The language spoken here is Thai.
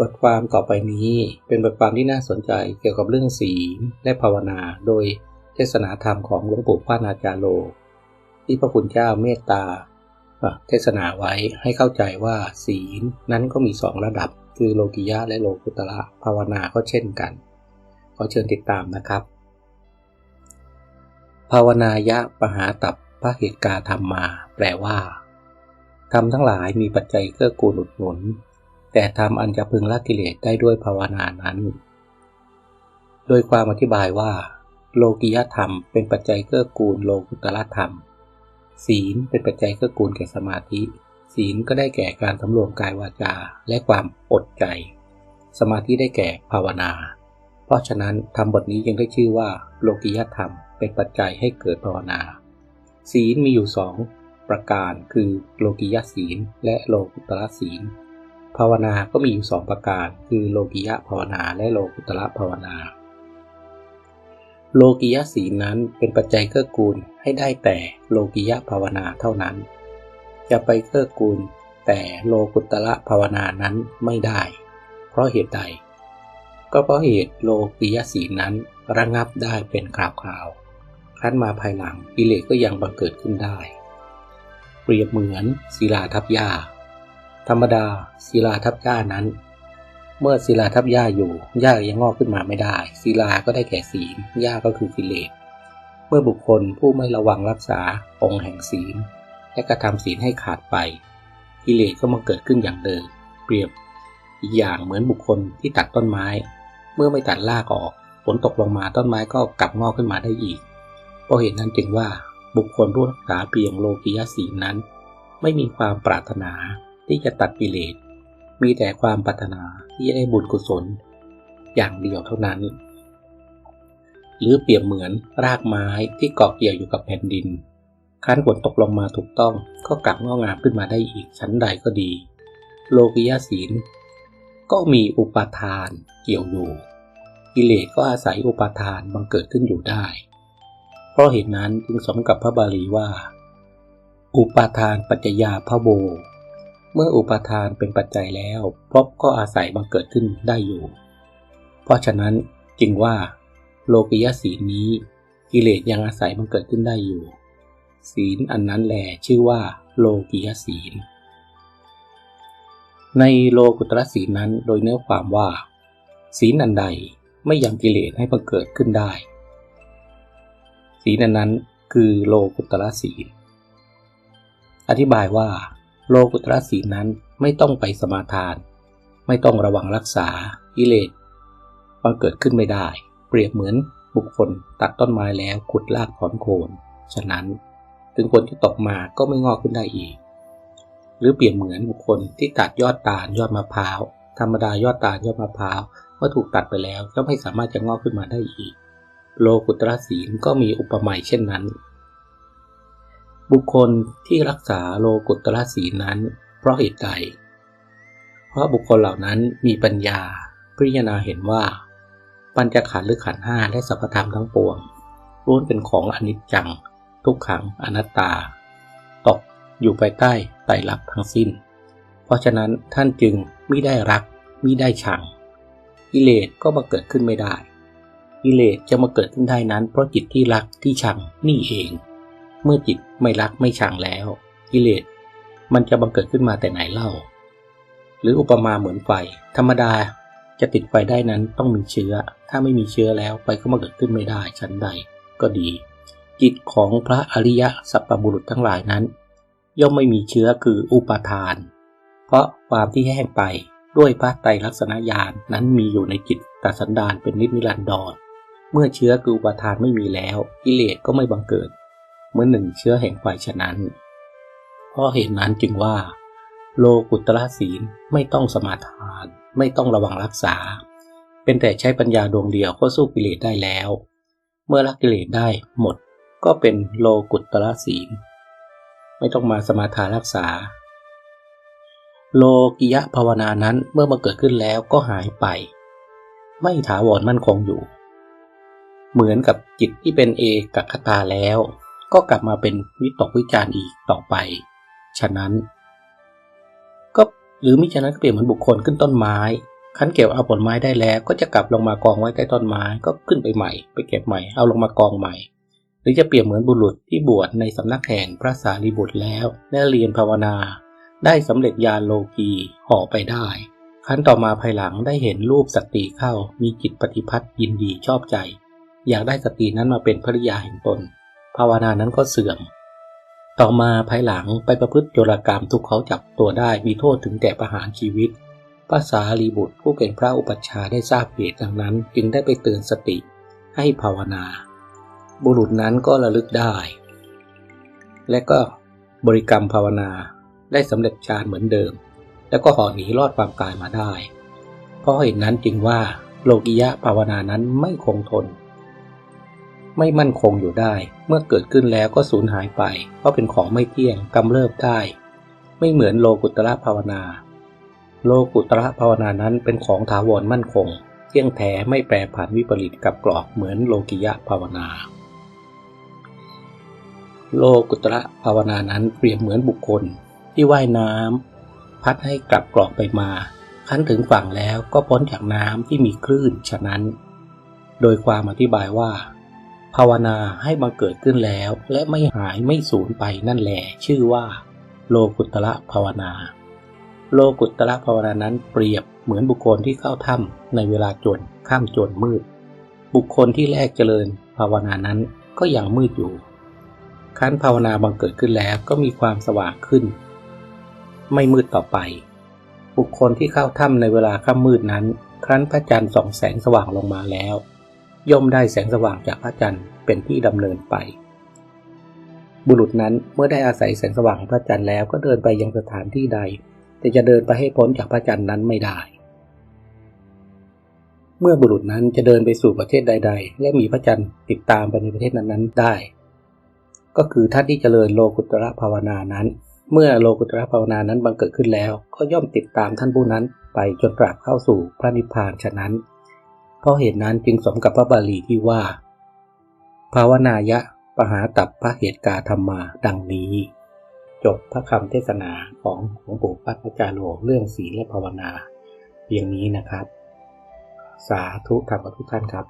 บทความต่อไปนี้เป็นบทความที่น่าสนใจเกี่ยวกับเรื่องศีลและภาวนา โดยเทศนาธรรมของหลวงปู่พานาจาโล ที่พระคุณเจ้าเมตตาเทศนาไว้ให้เข้าใจว่าศีลนั้นก็มีสองระดับ คือโลกิยะและโลกุตระภาวนาก็เช่นกัน ขอเชิญติดตามนะครับ ภาวนายะปหาตับพระเหตุกาธรรมมา แปลว่าธรรมทั้งหลายมีปัจจัยเกื้อกูลหนุน แต่ธรรมอันจะพึงละกิเลสได้ด้วยภาวนานั้น โดยความอธิบายว่า โลกิยธรรมเป็นปัจจัยเกื้อกูลโลกุตละธรรม ศีลเป็นปัจจัยเกื้อกูลแก่สมาธิ ศีลก็ได้แก่การสำรวมกายวาจาและความอดใจ สมาธิได้แก่ภาวนา เพราะฉะนั้นธรรมบทนี้ยังได้ชื่อว่า โลกิยธรรม เป็นปัจจัยให้เกิดภาวนา ศีลมีอยู่สองประการคือโลกิยศีลและโลกุตระศีล ภาวนาก็มีอยู่สองประการ คือโลกิยภาวนาและโลกุตระภาวนา โลกิยศีนั้นเป็นปัจจัยเกื้อกูลให้ได้แต่โลกิยภาวนาเท่านั้น จะไปเกื้อกูลแต่โลกุตระภาวนานั้นไม่ได้ เพราะเหตุใด ก็เพราะเหตุโลกิยศีนั้นระงับได้เป็นคราวๆครั้นมาภายหลังกิเลสก็ยังบังเกิดขึ้นได้ เปรียบเหมือนศิลาทับหญ้า ธรรมดาศิลาทับหญ้านั้น เมื่อศิลาทับหญ้าอยู่หญ้ายังงอกขึ้นมาไม่ได้ศิลาก็ได้แก่ศีลหญ้าก็คือกิเลสเมื่อบุคคลผู้ไม่ระวังรักษาองค์แห่งศีล และกระทำศีลให้ขาดไป กิเลสก็มาเกิดขึ้นอย่างเดิมเปรียบอีกอย่างเหมือนบุคคลที่ตัดต้นไม้ เมื่อไม่ตัดรากออกฝนตกลงมาต้นไม้ก็กลับงอกขึ้นมาได้อีกเพราะเหตุนั้นจึงว่าบุคคลผู้รักษาเพียงโลกิยศีลนั้น ไม่มีความปรารถนา ที่จะตัดกิเลส มีแต่ความปรารถนาที่จะได้บุญกุศล อย่างเดียวเท่านั้น หรือเปรียบเหมือนรากไม้ที่เกาะเกี่ยวอยู่กับแผ่นดินคั้นฝนตกลงมาถูกต้องก็กลับงอกงามขึ้นมาได้อีกชั้นใดก็ดี โลกิยศีล ก็มีอุปาทานเกี่ยวอยู่ กิเลสก็อาศัยอุปาทานบังเกิดขึ้นอยู่ได้ เพราะเหตุนั้นจึงสมกับพระบาลีว่า อุปาทานปัจจยาพระโบ เมื่ออุปทานเป็นปัจจัยแล้วภพก็อาศัยบังเกิดขึ้นได้อยู่ เพราะฉะนั้นจึงว่า โลกิยศีลนี้ กิเลสยังอาศัยบังเกิดขึ้นได้อยู่ ศีลอันนั้นแหลชื่อว่า โลกิยศีล ในโลกุตระศีลนั้นโดยเนื้อความว่า ศีลอันใดไม่ยังกิเลสให้บังเกิดขึ้นได้ ศีลอันนั้นคือโลกุตระศีล อธิบายว่า โลกุตระศีลนั้นไม่ต้องไปสมาทาน ไม่ต้องระวังรักษากิเลสบังเกิดขึ้นไม่ได้ เปรียบเหมือนบุคคลตัดต้นไม้แล้วขุดรากถอนโคน ฉะนั้นถึงผลที่ตกมาก็ไม่งอกขึ้นได้อีก หรือเปรียบเหมือนบุคคลที่ตัดยอดตาลยอดมะพร้าว ธรรมดายอดตาลยอดมะพร้าวเมื่อถูกตัดไปแล้วก็ไม่สามารถจะงอกขึ้นมาได้อีก โลกุตระศีลก็มีอุปมาเช่นนั้น บุคคลที่รักษาโลกุตระศีนั้น เพราะเหตุใด เพราะบุคคลเหล่านั้นมีปัญญาพิจารณาเห็นว่า ปัญจขันธ์หรือขันธ์ห้าและสัพพธรรมทั้งปวงล้วนเป็นของอนิจจัง ทุกขังอนัตตา ตกอยู่ภายใต้ไตรลักษณ์ทั้งสิ้น เพราะฉะนั้นท่านจึงมิได้รักมิได้ชังกิเลสก็มาเกิดขึ้นไม่ได้กิเลสจะมาเกิดขึ้นได้นั้น เพราะจิตที่รักที่ชังนี่เอง เมื่อจิตไม่รักไม่ชังแล้ว กิเลสมันจะบังเกิดขึ้นมาแต่ไหนเล่า หรืออุปมาเหมือนไฟ ธรรมดาจะติดไฟได้นั้นต้องมีเชื้อ ถ้าไม่มีเชื้อแล้วไฟก็มาเกิดขึ้นไม่ได้ชั้นใดก็ดี จิตของพระอริยสัพพบุรุษทั้งหลายนั้น ย่อมไม่มีเชื้อคืออุปาทาน เพราะความที่แห้งไปด้วยพระไตรลักษณญาณนั้นมีอยู่ในจิตตสันดานเป็นนิจนิรันดรเมื่อเชื้อคืออุปาทานไม่มีแล้วกิเลสก็ไม่บังเกิด เมื่อหนึ่งเชื้อแห่งไฟฉะนั้น เพราะเหตุนั้นจึงว่า โลกุตระศีลไม่ต้องสมาทาน ไม่ต้องระวังรักษา เป็นแต่ใช้ปัญญาดวงเดียวก็สู้กิเลสได้แล้ว เมื่อละกิเลสได้หมดก็เป็นโลกุตระศีล ไม่ต้องมาสมาทานรักษา โลกิยะภาวนานั้นเมื่อมาเกิดขึ้นแล้วก็หายไป ไม่ถาวรมั่นคงอยู่ เหมือนกับจิตที่เป็นเอกคตาแล้ว ก็กลับมาเป็นวิตกวิจารณ์อีกต่อไป ฉะนั้น ก็หรือมิฉะนั้นก็เปรียบเหมือนบุคคลขึ้นต้นไม้คั้นเก็บเอาผลไม้ได้แล้วก็จะกลับลงมากองไว้ใต้ต้นไม้ก็ขึ้นไปใหม่ ไปเก็บใหม่เอาลงมากองใหม่ หรือจะเปรียบเหมือนบุรุษที่บวชในสำนักแห่งพระสารีบุตรแล้วและเรียนภาวนา ได้สำเร็จญาณโลกีห่อไปได้ขั้นต่อมาภายหลังได้เห็นรูปสตรีเข้ามีจิตปฏิพัทธ์ยินดีชอบใจ อยากได้สตรีนั้นมาเป็นภริยาแห่งตน ภาวนานั้นก็เสื่อม ต่อมาภายหลังไปประพฤติโจรกรรมทุกเขาจับตัวได้มีโทษถึงแก่ประหารชีวิตภาษาลีบุตรผู้เป็นพระอุปัชฌาย์ได้ทราบเหตุดังนั้นจึงได้ไปเตือนสติให้ภาวนา บุรุษนั้นก็ระลึกได้ และก็บริกรรมภาวนาได้สำเร็จฌานเหมือนเดิม แล้วก็ห่อหนีรอดความตายมาได้ เพราะเหตุนั้นจึงว่าโลกิยะภาวนานั้นไม่คงทน ไม่มั่นคงอยู่ได้ เมื่อเกิดขึ้นแล้วก็สูญหายไป เพราะเป็นของไม่เที่ยงกำเริบได้ ไม่เหมือนโลกุตระภาวนา โลกุตระภาวนานั้นเป็นของถาวรมั่นคง เที่ยงแท้ไม่แปรผันวิปริตกับกรอบเหมือนโลกิยะภาวนา โลกุตระภาวนานั้นเปรียบเหมือนบุคคล ที่ว่ายน้ำพัดให้กลับกรอกไปมาคั้นถึงฝั่งแล้วก็พ้นจากน้ำที่มีคลื่นฉะนั้น โดยความอธิบายว่า ภาวนาให้บังเกิดขึ้นแล้ว และไม่หายไม่สูญไปนั่นแหละชื่อว่า โลกุตระภาวนา โลกุตระภาวนานั้นเปรียบเหมือนบุคคลที่เข้าถ้ำในเวลาจนข้ามจนมืด บุคคลที่แรกเจริญภาวนานั้นก็ยังมืดอยู่ขั้นภาวนาบังเกิดขึ้นแล้วก็มีความสว่างขึ้น ไม่มืดต่อไป บุคคลที่เข้าถ้ำในเวลาค่ำมืดนั้น ครั้นพระจันทร์ส่องแสงสว่างลงมาแล้ว ย่อมได้แสงสว่างจากพระจันทร์เป็นที่ดำเนินไป บุรุษนั้นเมื่อได้อาศัยแสงสว่างของพระจันทร์แล้วก็เดินไปยังสถานที่ใด แต่จะเดินไปให้พ้นจากพระจันทร์นั้นไม่ได้ เมื่อบุรุษนั้นจะเดินไปสู่ประเทศใด ๆ และมีพระจันทร์ติดตามไปในประเทศนั้นๆได้ ก็คือท่านที่เจริญโลกุตระภาวนานั้น เมื่อโลกุตระภาวนานั้นบังเกิดขึ้นแล้ว ก็ย่อมติดตามท่านผู้นั้นไปจนตราบเข้าสู่พระนิพพานฉะนั้น เพราะเหตุนั้นจึงสมกับพระบาลีที่ว่า ภาวนายะปหาตับพระเหตุกาธรรมาดังนี้ จบพระคำเทศนาของหลวงปู่ปัจจารโลเรื่องศีลและภาวนา เพียงนี้นะครับ สาธุธรรมทุกท่านครับ